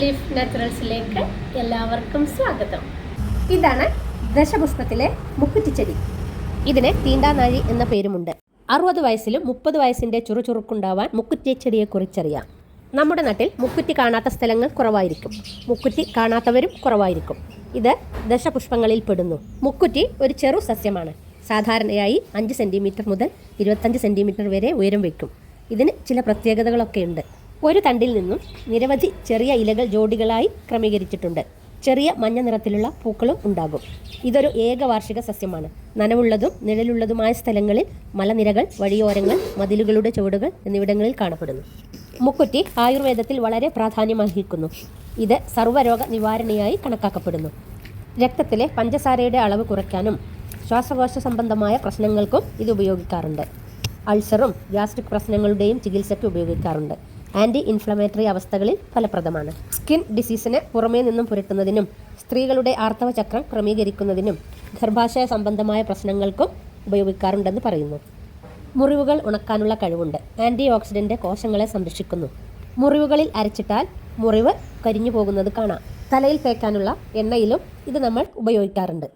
Leaf നാച്ചുറൽസിലേക്ക് എല്ലാവർക്കും സ്വാഗതം. ഇതാണ് ദശപുഷ്പത്തിലെ മുക്കുറ്റിച്ചെടി ഇതിന് തീണ്ടാനാഴി എന്ന പേരുമുണ്ട്. അറുപത് വയസ്സിലും മുപ്പത് വയസ്സിന്റെ ചുറുചുറുക്കുണ്ടാവാൻ മുക്കുറ്റിച്ചെടിയെ കുറിച്ചറിയാം. നമ്മുടെ നാട്ടിൽ മുക്കുറ്റി കാണാത്ത സ്ഥലങ്ങൾ കുറവായിരിക്കും. മുക്കുറ്റി കാണാത്തവരും കുറവായിരിക്കും. ഇത് ദശപുഷ്പങ്ങളിൽ പെടുന്നു. മുക്കുറ്റി ഒരു ചെറു സസ്യമാണ്. സാധാരണയായി അഞ്ച് സെന്റിമീറ്റർ മുതൽ ഇരുപത്തഞ്ച് സെന്റിമീറ്റർ വരെ ഉയരം വയ്ക്കും. ഇതിന് ചില പ്രത്യേകതകളൊക്കെ ഉണ്ട്. ഒരു തണ്ടിൽ നിന്നും നിരവധി ചെറിയ ഇലകൾ ജോഡികളായി ക്രമീകരിച്ചിട്ടുണ്ട്. ചെറിയ മഞ്ഞ നിറത്തിലുള്ള പൂക്കളും ഉണ്ടാകും. ഇതൊരു ഏകവാർഷിക സസ്യമാണ്. നനവുള്ളതും നിഴലുള്ളതുമായ സ്ഥലങ്ങളിൽ മലനിരകൾ വഴിയോരങ്ങൾ മതിലുകളുടെ ചുവടുകൾ എന്നിവിടങ്ങളിൽ കാണപ്പെടുന്നു. മുക്കുറ്റി ആയുർവേദത്തിൽ വളരെ പ്രാധാന്യമർഹിക്കുന്നു. ഇത് സർവരോഗ നിവാരണയായി കണക്കാക്കപ്പെടുന്നു. രക്തത്തിലെ പഞ്ചസാരയുടെ അളവ് കുറയ്ക്കാനും ശ്വാസകോശ സംബന്ധമായ പ്രശ്നങ്ങൾക്കും ഇത് ഉപയോഗിക്കാറുണ്ട്. അൾസറും ഗ്യാസ്ട്രിക് പ്രശ്നങ്ങളുടെയും ചികിത്സയ്ക്ക് ഉപയോഗിക്കാറുണ്ട്. ആന്റി ഇൻഫ്ലമേറ്ററി അവസ്ഥകളിൽ ഫലപ്രദമാണ്. സ്കിൻ ഡിസീസിന് പുറമേ നിന്നും പുരട്ടുന്നതിനും സ്ത്രീകളുടെ ആർത്തവ ചക്രം ക്രമീകരിക്കുന്നതിനും ഗർഭാശയ സംബന്ധമായ പ്രശ്നങ്ങൾക്കും ഉപയോഗിക്കാറുണ്ടെന്ന് പറയുന്നു. മുറിവുകൾ ഉണക്കാനുള്ള കഴിവുണ്ട്. ആന്റി ഓക്സിഡന്റ് കോശങ്ങളെ സംരക്ഷിക്കുന്നു. മുറിവുകളിൽ അരച്ചിട്ടാൽ മുറിവ് കരിഞ്ഞു പോകുന്നത് കാണാം. തലയിൽ തേക്കാനുള്ള എണ്ണയിലും ഇത് നമ്മൾ ഉപയോഗിക്കാറുണ്ട്.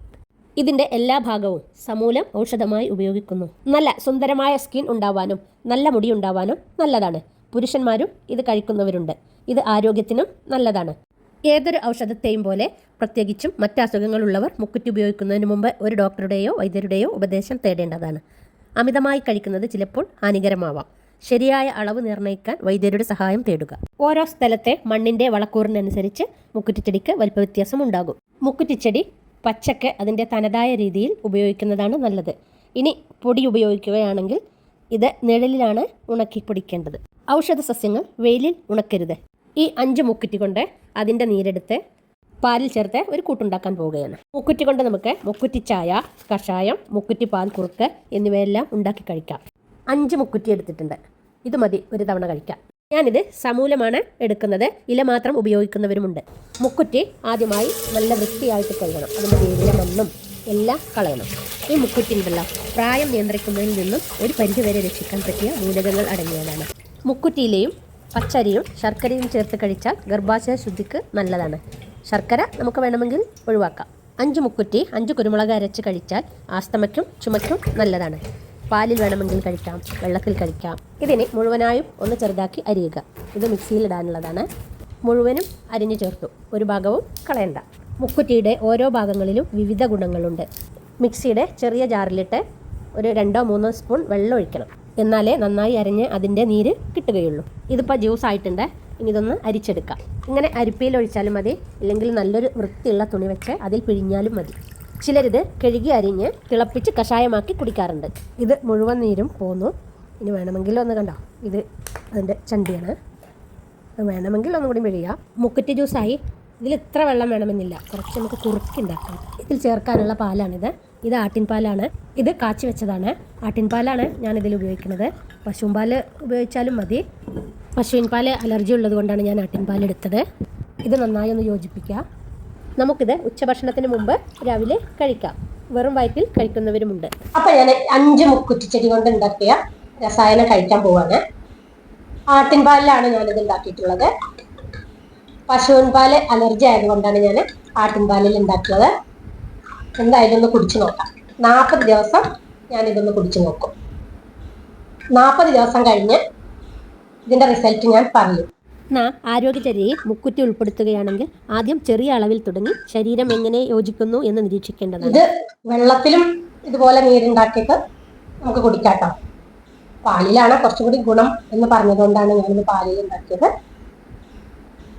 ഇതിന്റെ എല്ലാ ഭാഗവും സമൂലം ഔഷധമായി ഉപയോഗിക്കുന്നു. നല്ല സുന്ദരമായ സ്കിൻ ഉണ്ടാവാനും നല്ല മുടി ഉണ്ടാവാനും നല്ലതാണ്. പുരുഷന്മാരും ഇത് കഴിക്കുന്നവരുണ്ട്. ഇത് ആരോഗ്യത്തിനും നല്ലതാണ്. ഏതൊരു ഔഷധത്തെയും പോലെ പ്രത്യേകിച്ചും മറ്റ് അസുഖങ്ങളുള്ളവർ മുക്കുറ്റി ഉപയോഗിക്കുന്നതിന് മുമ്പ് ഒരു ഡോക്ടറുടെയോ വൈദ്യരുടെയോ ഉപദേശം തേടേണ്ടതാണ്. അമിതമായി കഴിക്കുന്നത് ചിലപ്പോൾ ഹാനികരമാവാം. ശരിയായ അളവ് നിർണയിക്കാൻ വൈദ്യരുടെ സഹായം തേടുക. ഓരോ സ്ഥലത്തെ മണ്ണിന്റെ വളക്കൂറിനനുസരിച്ച് മുക്കുറ്റിച്ചെടിക്ക് വലിപ്പ വ്യത്യാസം ഉണ്ടാകും. മുക്കുറ്റിച്ചെടി പച്ചക്ക് അതിന്റെ തനതായ രീതിയിൽ ഉപയോഗിക്കുന്നതാണ് നല്ലത്. ഇനി പൊടി ഉപയോഗിക്കുകയാണെങ്കിൽ ഇത് നിഴലിലാണ് ഉണക്കി പൊടിക്കേണ്ടത്. ഔഷധ സസ്യങ്ങൾ വെയിലിൽ ഉണക്കരുത്. ഈ അഞ്ച് മുക്കുറ്റി കൊണ്ട് അതിന്റെ നീരെടുത്ത് പാലിൽ ചേർത്ത് ഒരു കൂട്ടുണ്ടാക്കാൻ പോവുകയാണ്. മുക്കുറ്റി കൊണ്ട് നമുക്ക് മുക്കുറ്റി ചായ കഷായം മുക്കുറ്റി പാൽ കുറുക്ക് എന്നിവയെല്ലാം ഉണ്ടാക്കി കഴിക്കാം. അഞ്ച് മുക്കുറ്റി എടുത്തിട്ടുണ്ട്. ഇത് മതി ഒരു തവണ കഴിക്കാം. ഞാനിത് സമൂലമാണ് എടുക്കുന്നത്. ഇല മാത്രം ഉപയോഗിക്കുന്നവരുമുണ്ട്. മുക്കുറ്റി ആദ്യമായി നല്ല വൃത്തിയായിട്ട് കഴുകണം. അതിന്റെ വേരിലെ മണ്ണും എല്ലാം കളയണം. ഈ മുക്കുറ്റിൻ വെള്ളം പ്രായം നിയന്ത്രിക്കുന്നതിൽ നിന്നും ഒരു പരിധിവരെ രക്ഷിക്കാൻ പറ്റിയ മൂലകങ്ങൾ അടങ്ങിയതാണ്. മുക്കുറ്റിയിലെയും പച്ചരിയും ശർക്കരയും ചേർത്ത് കഴിച്ചാൽ ഗർഭാശയ ശുദ്ധിക്ക് നല്ലതാണ്. ശർക്കര നമുക്ക് വേണമെങ്കിൽ ഒഴിവാക്കാം. അഞ്ച് മുക്കുറ്റി അഞ്ച് കുരുമുളക് അരച്ച് കഴിച്ചാൽ ആസ്തമയ്ക്കും ചുമയ്ക്കും നല്ലതാണ്. പാലിൽ വേണമെങ്കിൽ കഴിക്കാം വെള്ളത്തിൽ കഴിക്കാം. ഇതിനെ മുഴുവനായും ഒന്ന് ചെറുതാക്കി അരിയുക. ഇത് മിക്സിയിൽ ഇടാനുള്ളതാണ്. മുഴുവനും അരിഞ്ഞു ചേർത്തു. ഒരു ഭാഗവും കളയണ്ട. മുക്കുറ്റിയുടെ ഓരോ ഭാഗങ്ങളിലും വിവിധ ഗുണങ്ങളുണ്ട്. മിക്സിയുടെ ചെറിയ ജാറിലിട്ട് ഒരു രണ്ടോ മൂന്നോ സ്പൂൺ വെള്ളം ഒഴിക്കണം. എന്നാലേ നന്നായി അരിഞ്ഞ് അതിന്റെ നീര് കിട്ടുകയുള്ളൂ. ഇതിപ്പോൾ ജ്യൂസ് ആയിട്ടുണ്ട്. ഇനി ഇതൊന്ന് അരിച്ചെടുക്കാം. ഇങ്ങനെ അരിപ്പയിൽ ഒഴിച്ചാലും മതി. ഇല്ലെങ്കിൽ നല്ലൊരു വൃത്തിയുള്ള തുണി വെച്ച് അതിൽ പിഴിഞ്ഞാലും മതി. ചിലരിത് കഴുകി അരിഞ്ഞ് തിളപ്പിച്ച് കഷായമാക്കി കുടിക്കാറുണ്ട്. ഇത് മുഴുവൻ നീരും പോന്നു. ഇനി വേണമെങ്കിൽ ഒന്ന് കണ്ടോ? ഇത് അതിന്റെ ചണ്ടിയാണ്. വേണമെങ്കിൽ ഒന്നും കൂടി പിഴിയാം മുക്കുറ്റി ജ്യൂസായി ഇതിൽ ഇത്ര വെള്ളം വേണമെന്നില്ല. കുറച്ച് നമുക്ക് കുറുക്കി ഉണ്ടാക്കാം. ഇതിൽ ചേർക്കാനുള്ള പാലാണിത്. ഇത് ആട്ടിൻ പാലാണ്. ഇത് കാച്ചി വെച്ചതാണ്. ആട്ടിൻ പാലാണ് ഞാൻ ഇതിൽ ഉപയോഗിക്കുന്നത്. പശുവും പാൽ ഉപയോഗിച്ചാലും മതി. പശുവിൻ പാൽ അലർജി ഉള്ളത് കൊണ്ടാണ് ഞാൻ ആട്ടിൻ പാൽ എടുത്തത്. ഇത് നന്നായി ഒന്ന് യോജിപ്പിക്കുക. നമുക്കിത് ഉച്ചഭക്ഷണത്തിന് മുമ്പ് രാവിലെ കഴിക്കാം. വെറും വയറ്റിൽ കഴിക്കുന്നവരുമുണ്ട്. അപ്പോൾ ഞാൻ അഞ്ച് മുക്കുറ്റിച്ചെടി കൊണ്ട് ഉണ്ടാക്കിയ രസായനം കഴിക്കാൻ പോവാണ്. ആട്ടിൻ പാലിലാണ് ഞാനിത് ഉണ്ടാക്കിയിട്ടുള്ളത്. പശുവിൻ പാൽ അലർജി ആയതുകൊണ്ടാണ് ഞാൻ ആട്ടിൻ പാലിൽ ഉണ്ടാക്കിയത്. എന്തായാലും ഒന്ന് കുടിച്ചു നോക്കാം. നാൽപ്പത് ദിവസം ഞാൻ ഇതൊന്ന് കുടിച്ചു നോക്കും. നാൽപ്പത് ദിവസം കഴിഞ്ഞ് ഇതിന്റെ റിസൾട്ട് ഞാൻ പറയും. നാം ആരോഗ്യചര്യയിൽ മുക്കുറ്റി ഉൾപ്പെടുത്തുകയാണെങ്കിൽ ആദ്യം ചെറിയ അളവിൽ തുടങ്ങി ശരീരം എങ്ങനെ യോജിക്കുന്നു എന്ന് നിരീക്ഷിക്കേണ്ടതാണ്. ഇത് വെള്ളത്തിലും ഇതുപോലെ നീരുണ്ടാക്കിയിട്ട് നമുക്ക് കുടിക്കാട്ടോ പാലിലാണ് കുറച്ചുകൂടി ഗുണം എന്ന് പറഞ്ഞതുകൊണ്ടാണ് ഞാനിത് പാലിൽ ഉണ്ടാക്കിയത്.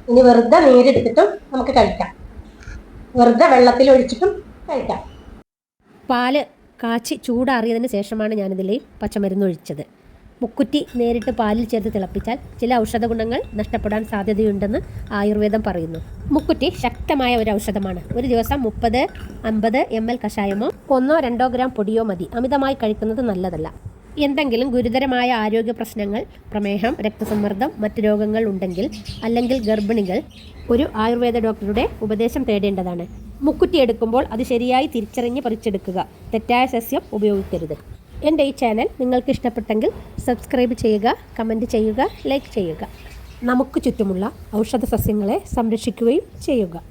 ഇനി വെറുതെ നീരെടുത്തിട്ടും നമുക്ക് കഴിക്കാം. വെറുതെ വെള്ളത്തിൽ ഒഴിച്ചിട്ടും കഴിക്കാം. പാൽ കാച്ചി ചൂടാറിയതിന് ശേഷമാണ് ഞാനിതിൽ പച്ചമരുന്ന് ഒഴിച്ചത്. മുക്കുറ്റി നേരിട്ട് പാലിൽ ചേർത്ത് തിളപ്പിച്ചാൽ ചില ഔഷധ ഗുണങ്ങൾ നഷ്ടപ്പെടാൻ സാധ്യതയുണ്ടെന്ന് ആയുർവേദം പറയുന്നു. മുക്കുറ്റി ശക്തമായ ഒരു ഔഷധമാണ്. ഒരു ദിവസം മുപ്പത് അമ്പത് എം എൽ കഷായമോ ഒന്നോ രണ്ടോ ഗ്രാം പൊടിയോ മതി. അമിതമായി കഴിക്കുന്നത് നല്ലതല്ല. എന്തെങ്കിലും ഗുരുതരമായ ആരോഗ്യ പ്രശ്നങ്ങൾ പ്രമേഹം രക്തസമ്മർദ്ദം മറ്റ് രോഗങ്ങൾ ഉണ്ടെങ്കിൽ അല്ലെങ്കിൽ ഗർഭിണികൾ ഒരു ആയുർവേദ ഡോക്ടറുടെ ഉപദേശം തേടേണ്ടതാണ്. മുക്കുറ്റി എടുക്കുമ്പോൾ അത് ശരിയായി തിരിച്ചറിഞ്ഞ് പറിച്ചെടുക്കുക. തെറ്റായ സസ്യം ഉപയോഗിക്കരുത്. എന്റെ ഈ ചാനൽ നിങ്ങൾക്ക് ഇഷ്ടപ്പെട്ടെങ്കിൽ സബ്സ്ക്രൈബ് ചെയ്യുക കമന്റ് ചെയ്യുക ലൈക്ക് ചെയ്യുക. നമുക്ക് ചുറ്റുമുള്ള ഔഷധ സസ്യങ്ങളെ സംരക്ഷിക്കുകയും ചെയ്യുക.